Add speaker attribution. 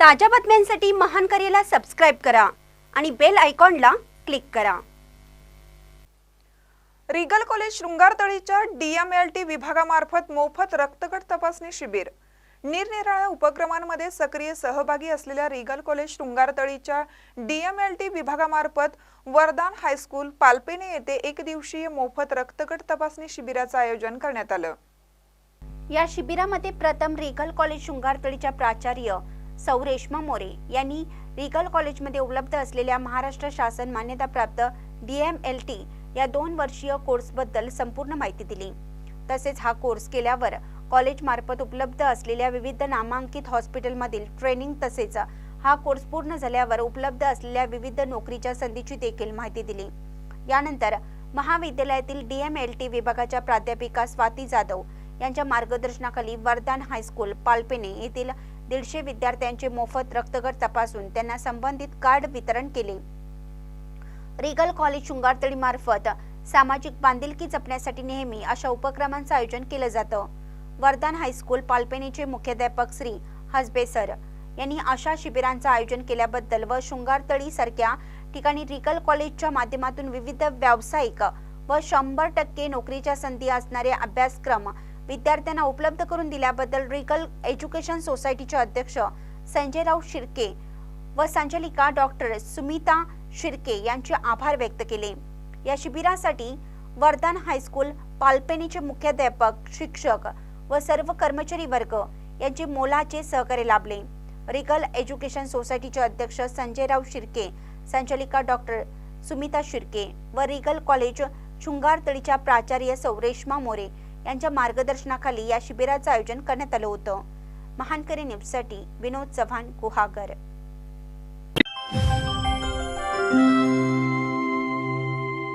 Speaker 1: ताज्या बातम्यांसाठी महान करेला सबस्क्राईब करा आणि बेल आयकॉनला क्लिक करा.
Speaker 2: रिगल कॉलेज शृंगारतळीच्या डीएमएलटी विभागामार्फत मोफत रक्तगट तपासणी शिबिर. निरनिराळ्या उपक्रमांमध्ये सक्रिय सहभागी असलेल्या रिगल कॉलेज शृंगारतळीच्या डीएमएलटी विभागामार्फत वरदान हायस्कूल पालपेने येथे एक दिवसीय मोफत रक्तगट तपासणी शिबिराचं आयोजन करण्यात आलं.
Speaker 1: या शिबिरामध्ये प्रथम रिगल कॉलेज शृंगारतळीच्या प्राचार्य सौ रेश्मा मोरे यांनी रिगल कॉलेजमध्ये उपलब्ध असलेल्या महाराष्ट्र शासन मान्यताप्राप्त डी एम एल टी या दोन वर्षीय कोर्सबद्दल संपूर्ण माहिती दिली. तसेच हा कोर्स केल्यावर कॉलेजमार्फत उपलब्ध असलेल्या विविध नामांकित हॉस्पिटलमधील ट्रेनिंग तसेच हा कोर्स पूर्ण झाल्यावर उपलब्ध असलेल्या विविध नोकरीच्या संधीची देखील माहिती दिली. यानंतर महाविद्यालयातील डी एम एल टी विभागाच्या प्राध्यापिका स्वाती जाधव यांच्या मार्गदर्शनाखाली वरदान हायस्कूल पालपेने येथील दीडशे विद्यार्थ्यांचे मोफत रक्तगट तपासून त्यांना संबंधित कार्ड वितरण केले. रिगल कॉलेज शृंगारतळी मार्फत सामाजिक बांधिलकी जपण्यासाठी नेहमी अशा उपक्रमांचं आयोजन केलं जातं. वरदान हायस्कूल पालपेणीचे मुख्याध्यापक श्री हसबे सर यांनी अशा शिबिरांचं आयोजन केल्याबद्दल व शृंगारतळी सारख्या ठिकाणी रिकल कॉलेजच्या माध्यमातून विविध व्यावसायिक व शंभर टक्के नोकरीच्या संधी असणारे अभ्यासक्रम विद्यार्थ्यांना उपलब्ध करून दिल्याबद्दल रिगल एज्युकेशन सोसायटीचे अध्यक्ष संजयराव शिर्के व संचालिका डॉक्टर सुमिता शिर्के यांचे आभार व्यक्त केले. या शिबिरासाठी वरदान हायस्कूल पालपेनीचे मुख्याध्यापक शिक्षक व सर्व कर्मचारी वर्ग यांचे मोलाचे सहकार्य लाभले. रिगल एज्युकेशन सोसायटीचे अध्यक्ष संजयराव शिर्के संचालिका डॉक्टर सुमिता शिर्के व रिगल कॉलेज शृंगारतळीच्या प्राचार्य सौरेश्मा मोरे यांच्या मार्गदर्शनाखाली या शिबिराचं आयोजन करण्यात आलं होतं. महानकरी न्यूजसाठी विनोद चव्हाण गुहागर.